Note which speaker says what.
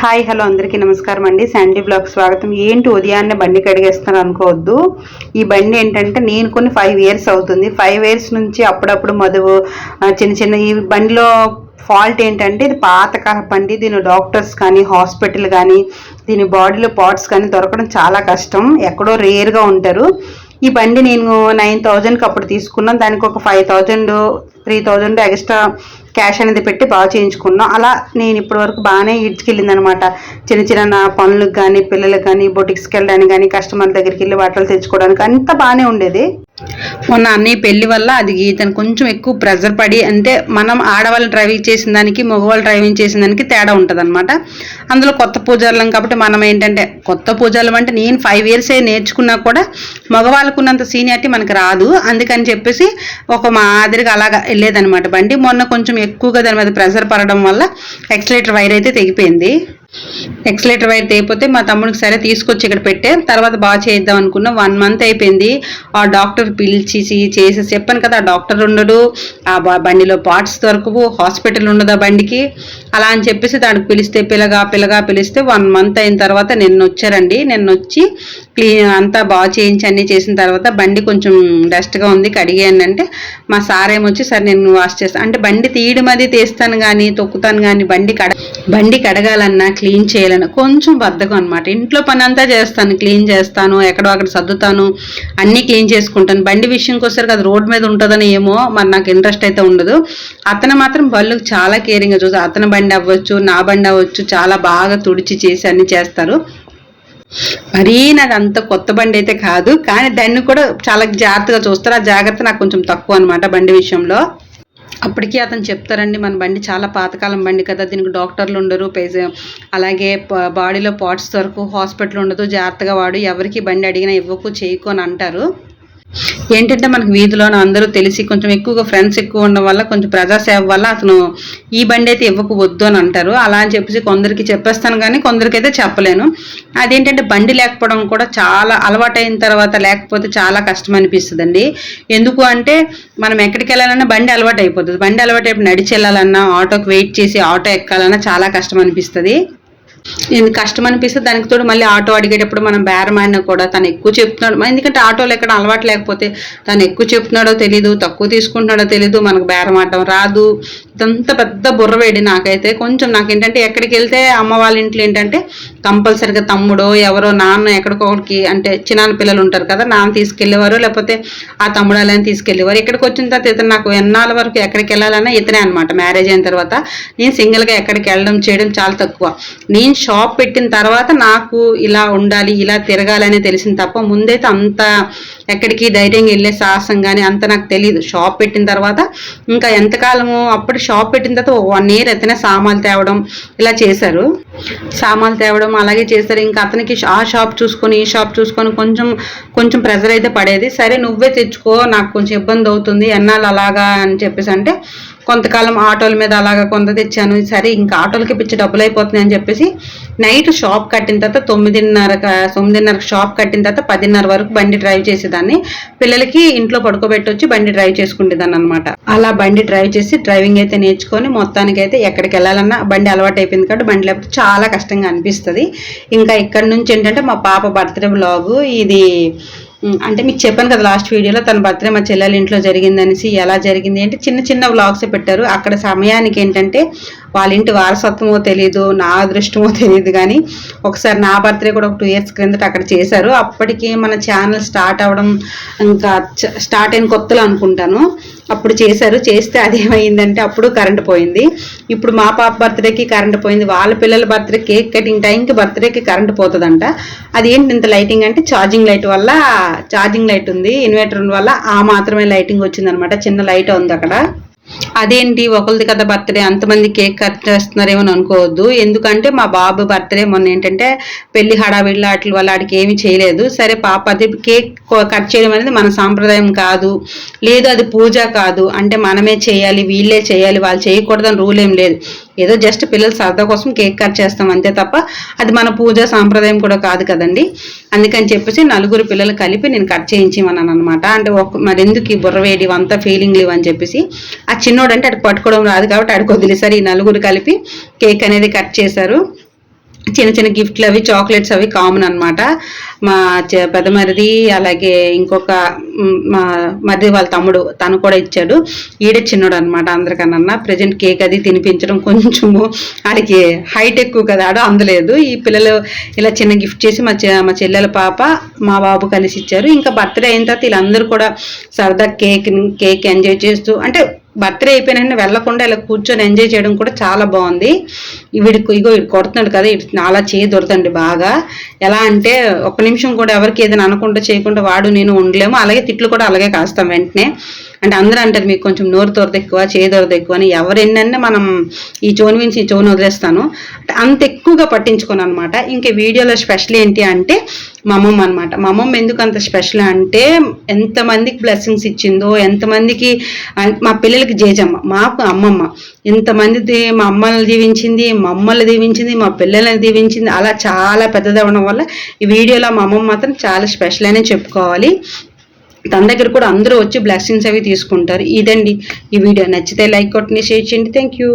Speaker 1: Hi hello అందరికీ నమస్కారం అండి. శాండీ బ్లాగ్ స్వాగతం. ఏంటి ఉదయాన్నే బండి కడిగేస్తాను అనుకోవద్దు. ఈ బండి ఏంటంటే నేను కొన్ని ఫైవ్ ఇయర్స్ అవుతుంది. ఫైవ్ ఇయర్స్ నుంచి అప్పుడప్పుడు మధువు చిన్న చిన్న ఈ బండిలో ఫాల్ట్ ఏంటంటే ఇది పాత బండి. దీని డాక్టర్స్ కానీ హాస్పిటల్ కానీ దీని బాడీలో పార్ట్స్ కానీ దొరకడం చాలా కష్టం. ఎక్కడో రేర్గా ఉంటారు. ఈ బండి నేను నైన్ థౌజండ్కి అప్పుడు తీసుకున్నాను. దానికి ఒక five thousand three thousand extra cash అనేది పెట్టి బాగా చేయించుకున్నాం. అలా నేను ఇప్పటి వరకు బాగానే ఇడ్చుకెళ్ళింది అనమాట చిన్న చిన్న పనులకు కానీ పిల్లలకు కానీ బొటిక్స్కి వెళ్ళడానికి కానీ కస్టమర్ దగ్గరికి వెళ్ళి బట్టలు తెచ్చుకోవడానికి అంతా బాగానే ఉండేది. మొన్న అన్నయ్య పెళ్ళి వల్ల అది గీతను కొంచెం ఎక్కువ ప్రెజర్ పడి అంటే మనం ఆడవాళ్ళు డ్రైవింగ్ చేసిన దానికి మగవాళ్ళు డ్రైవింగ్ చేసిన దానికి తేడా ఉంటుంది అనమాట అందులో కొత్త పూజారులం కాబట్టి మనం ఏంటంటే కొత్త పూజారులం అంటే నేను ఫైవ్ ఇయర్స్ నేర్చుకున్నా కూడా మగవాళ్ళకున్నంత సీనియారిటీ మనకి రాదు. అందుకని చెప్పేసి ఒక మాదిరిగా అలాగా వెళ్ళేదనమాట బండి మొన్న కొంచెం ఎక్కువగా దాని మీద ప్రెషర్ పడడం వల్ల ఎక్సలేటర్ వైర్ అయితే తెగిపోయింది. ఎక్సలేటర్ వైర్ తెగిపోతే మా తమ్ముడికి సరే తీసుకొచ్చి ఇక్కడ పెట్టే తర్వాత బాగా చేద్దాం అనుకున్నా వన్ మంత్ అయిపోయింది. ఆ డాక్టర్ పిలిచి చేసి చెప్పాను కదా ఆ డాక్టర్ ఉండడు ఆ బండిలో పార్ట్స్ దొరకవు హాస్పిటల్ ఉండదు ఆ బండికి. అలా అని చెప్పేసి దానికి పిలిస్తే పిల్లగా పిల్లగా పిలిస్తే వన్ మంత్ అయిన తర్వాత నిన్న వచ్చారండి నిన్న వచ్చి క్లీన్ అంతా బాగా చేయించి అన్ని చేసిన తర్వాత బండి కొంచెం డస్ట్గా ఉంది కడిగాను అంటే మా సార్ ఏమొచ్చి సార్ నేను వాష్ చేస్తాను అంటే బండి తీయడం అది తీస్తాను కానీ తొక్కుతాను కానీ బండి కడ బండి కడగాలన్నా క్లీన్ చేయాలన్నా కొంచెం బద్దకం అనమాట ఇంట్లో పని అంతా చేస్తాను క్లీన్ చేస్తాను ఎక్కడో అక్కడ సర్దుతాను అన్నీ క్లీన్ చేసుకుంటాను. బండి విషయంకి వస్తారు కదా రోడ్ మీద ఉంటుందని ఏమో మరి నాకు ఇంట్రెస్ట్ అయితే ఉండదు. అతను మాత్రం బళ్ళు చాలా కేరింగ్గా చూస్తారు అతని బండి అవ్వచ్చు నా బండి అవ్వచ్చు చాలా బాగా తుడిచి చేసి అన్ని చేస్తారు. మరీ నాది అంత కొత్త బండి అయితే కాదు కానీ దాన్ని కూడా చాలా జాగ్రత్తగా చూస్తారు. ఆ జాగ్రత్త నాకు కొంచెం తక్కువ అనమాట బండి విషయంలో. అప్పటికీ అతను చెప్తారండి మన బండి చాలా పాతకాలం బండి కదా దీనికి డాక్టర్లు ఉండరు పేజ అలాగే బాడీలో పార్ట్స్ దొరకు హాస్పిటల్ ఉండదు జాగ్రత్తగా వాడు ఎవరికి బండి అడిగినా ఇవ్వకు చేయకు అని అంటారు. ఏంటంటే మనకు వీధిలో అందరూ తెలిసి కొంచెం ఎక్కువగా ఫ్రెండ్స్ ఎక్కువ ఉండడం వల్ల కొంచెం ప్రజాసేవ వల్ల అతను ఈ బండి అయితే ఇవ్వకు వద్దు అని అంటారు. అలా అని చెప్పేసి కొందరికి చెప్పేస్తాను కానీ కొందరికైతే చెప్పలేను. అదేంటంటే బండి లేకపోవడం కూడా చాలా అలవాటైన తర్వాత లేకపోతే చాలా కష్టం అనిపిస్తుందండి ఎందుకు అంటే మనం ఎక్కడికి వెళ్ళాలన్నా బండి అలవాటు అయిపోతుంది బండి అలవాటు అయిపోయి నడిచి వెళ్ళాలన్నా ఆటోకి వెయిట్ చేసి ఆటో ఎక్కాలన్నా చాలా కష్టం అనిపిస్తుంది నేను కష్టం అనిపిస్తే దానికి తోడు మళ్ళీ ఆటో అడిగేటప్పుడు మనం బేరం కూడా తను ఎక్కువ చెప్తున్నాడు. ఎందుకంటే ఆటోలో ఎక్కడ అలవాటు లేకపోతే తను ఎక్కువ చెప్తున్నాడో తెలీదు తక్కువ తీసుకుంటున్నాడో తెలీదు మనకు బేరం ఆడటం రాదు. ఇదంతా పెద్ద బుర్రవేడి నాకైతే. కొంచెం నాకు ఏంటంటే ఎక్కడికి వెళ్తే అమ్మ వాళ్ళ ఇంట్లో ఏంటంటే కంపల్సరిగా తమ్ముడో ఎవరో నాన్న ఎక్కడికోడికి అంటే చిన్న పిల్లలు ఉంటారు కదా నాన్న తీసుకెళ్ళేవారు లేకపోతే ఆ తమ్ముడు అలానే తీసుకెళ్ళేవారు. ఇక్కడికి వచ్చిన తర్వాత ఇతను నాకు ఎన్నాళ్ళ వరకు ఎక్కడికి వెళ్ళాలన్నా ఇతనే అనమాట మ్యారేజ్ అయిన తర్వాత నేను సింగిల్గా ఎక్కడికి వెళ్ళడం చేయడం చాలా తక్కువ. నేను షాప్ పెట్టిన తర్వాత నాకు ఇలా ఉండాలి ఇలా తిరగాలని తెలిసింది తప్ప ముందైతే అంత ఎక్కడికి ధైర్యంగా వెళ్ళే సాహసం కానీ అంత నాకు తెలియదు షాప్ పెట్టిన తర్వాత ఇంకా ఎంతకాలము అప్పుడు షాప్ పెట్టిన తర్వాత వన్ ఇయర్ ఎత్తనే సామాన్లు తేవడం ఇలా చేశారు. సామాన్లు తేవడం అలాగే చేశారు ఇంకా అతనికి ఆ షాప్ చూసుకొని ఈ షాప్ చూసుకొని కొంచెం కొంచెం ప్రెజర్ అయితే పడేది. సరే నువ్వే తెచ్చుకో నాకు కొంచెం ఇబ్బంది అవుతుంది ఎన్నాళ్ళు అలాగా అని చెప్పేసి అంటే కొంతకాలం ఆటోల మీద అలాగా కొంత తెచ్చాను. సరే ఇంకా ఆటోలకి పిచ్చి డబ్బులు అయిపోతున్నాయి అని చెప్పేసి నైట్ షాప్ కట్టిన తర్వాత తొమ్మిదిన్నర తొమ్మిదిన్నర షాప్ కట్టిన తర్వాత పదిన్నర వరకు బండి డ్రైవ్ చేసేదాన్ని. పిల్లలకి ఇంట్లో పడుకోబెట్టొచ్చి బండి డ్రైవ్ చేసుకుంటేదాన్ని అనమాట అలా బండి డ్రైవ్ చేసి డ్రైవింగ్ అయితే నేర్చుకొని మొత్తానికి అయితే ఎక్కడికి వెళ్ళాలన్నా బండి అలవాటు అయిపోయింది కాబట్టి బండి లేకపోతే చాలా కష్టంగా అనిపిస్తుంది. ఇంకా ఇక్కడ నుంచి ఏంటంటే మా పాప బర్త్డే బ్లాగు ఇది అంటే మీకు చెప్పాను కదా లాస్ట్ వీడియోలో తన బర్త్డే మా చెల్లెల ఇంట్లో జరిగిందనేసి ఎలా జరిగింది అంటే చిన్న చిన్న వ్లాగ్స్ పెట్టారు. అక్కడ సమయానికి ఏంటంటే వాళ్ళ ఇంటి వారసత్వమో తెలియదు నా అదృష్టమో తెలియదు కానీ ఒకసారి నా బర్త్డే కూడా ఒక టూ ఇయర్స్ క్రిందట అక్కడ చేశారు. అప్పటికి మన ఛానల్ స్టార్ట్ అవ్వడం ఇంకా స్టార్ట్ అయిన కొత్తలో అనుకుంటాను. అప్పుడు చేశారు చేస్తే అదేమైందంటే అప్పుడు కరెంట్ పోయింది. ఇప్పుడు మా పాప బర్త్డేకి కరెంట్ పోయింది వాళ్ళ పిల్లల బర్త్డే కేక్ కటింగ్ టైంకి బర్త్డేకి కరెంట్ పోతుందంట. అది ఏంటి ఇంత లైటింగ్ అంటే ఛార్జింగ్ లైట్ వల్ల ఛార్జింగ్ లైట్ ఉంది ఇన్వర్టర్ వల్ల ఆ మాత్రమే లైటింగ్ వచ్చిందనమాట చిన్న లైట్ ఉంది అక్కడ. అదేంటి? ఒకరిది కదా బర్త్డే అంతమంది కేక్ కట్ చేస్తున్నారేమో అనుకోవద్దు. ఎందుకంటే మా బాబు బర్త్డే మొన్న ఏంటంటే పెళ్ళి హడావిడిలో వాటి వల్ల ఆడికి ఏమి చేయలేదు. సరే పాప అది కేక్ కట్ చేయడం అనేది మన సాంప్రదాయం కాదు. లేదు అది పూజ కాదు. అంటే మనమే చేయాలి వీళ్ళే చేయాలి వాళ్ళు చేయకూడదని రూల్ ఏం లేదు. ఏదో జస్ట్ పిల్లల సరదా కోసం కేక్ కట్ చేస్తాం అంతే తప్ప అది మన పూజ సాంప్రదాయం కూడా కాదు కదండి. అందుకని చెప్పేసి నలుగురు పిల్లలు కలిపి నేను కట్ చేయించమన్నాను అనమాట అంటే ఒక మరి ఎందుకు ఈ బుర్రవేడి అంతా ఫీలింగ్ లేవు అని చెప్పేసి ఆ చిన్నోడు అంటే అటు పట్టుకోవడం రాదు కాబట్టి అడికి వదిలేసారు ఈ నలుగురు కలిపి కేక్ అనేది కట్ చేశారు. చిన్న చిన్న గిఫ్ట్లు అవి చాక్లెట్స్ అవి కామన్ అనమాట మా చె- పెద్ద మరిది అలాగే ఇంకొక మా మరిది వాళ్ళ తమ్ముడు తను కూడా ఇచ్చాడు. ఈడే చిన్నోడు అనమాట అందరికన్నా. ప్రజెంట్ కేక్ అది తినిపించడం కొంచెము ఆడికి హైట్ ఎక్కువ కదా ఆడు అందలేదు. ఈ పిల్లలు ఇలా చిన్న గిఫ్ట్ చేసి మా మా చెల్లెల పాప మా బాబు కలిసి ఇచ్చారు. ఇంకా బర్త్డే అయిన తర్వాత వీళ్ళందరూ కూడా సరదా కేక్ కేక్ ఎంజాయ్ చేస్తూ అంటే బర్త్డే అయిపోయిన వెళ్ళకుండా ఇలా కూర్చొని ఎంజాయ్ చేయడం కూడా చాలా బాగుంది. వీడికి ఇగో కొడుతున్నాడు కదా ఇటు చాలా చేయి బాగా. ఎలా అంటే ఒక్క నిమిషం కూడా ఎవరికి ఏదైనా అనకుండా చేయకుండా వాడు నేను ఉండలేము అలాగే తిట్లు కూడా అలాగే కాస్తాం వెంటనే. అంటే అందరూ అంటారు మీకు కొంచెం నోరు దొరద ఎక్కువ చేయదొరద ఎక్కువ అని. ఎవరు మనం ఈ చోను నుంచి ఈ చోను వదిలేస్తాను. అంత ఎక్కువగా పట్టించుకోను అనమాట. ఇంకా వీడియోలో స్పెషల్ ఏంటి అంటే మా అమ్మమ్మ అనమాట. మా అమ్మమ్మ ఎందుకు అంత స్పెషల్ అంటే ఎంతమందికి బ్లెస్సింగ్స్ ఇచ్చిందో ఎంతమందికి మా పిల్లలకి జేజమ్మ మాకు అమ్మమ్మ. ఎంతమంది మా అమ్మని జీవించింది మా అమ్మల్ని దీవించింది మా పిల్లల్ని దీవించింది. అలా చాలా పెద్దది అవ్వడం వల్ల ఈ వీడియోలో మా అమ్మమ్మ మాత్రం చాలా స్పెషల్ అనే చెప్పుకోవాలి. తన దగ్గర కూడా అందరూ వచ్చి బ్లెస్సింగ్స్ అవి తీసుకుంటారు. ఇదండి. ఈ వీడియో నచ్చితే లైక్ కొట్టండి షేర్ చేయండి. Thank you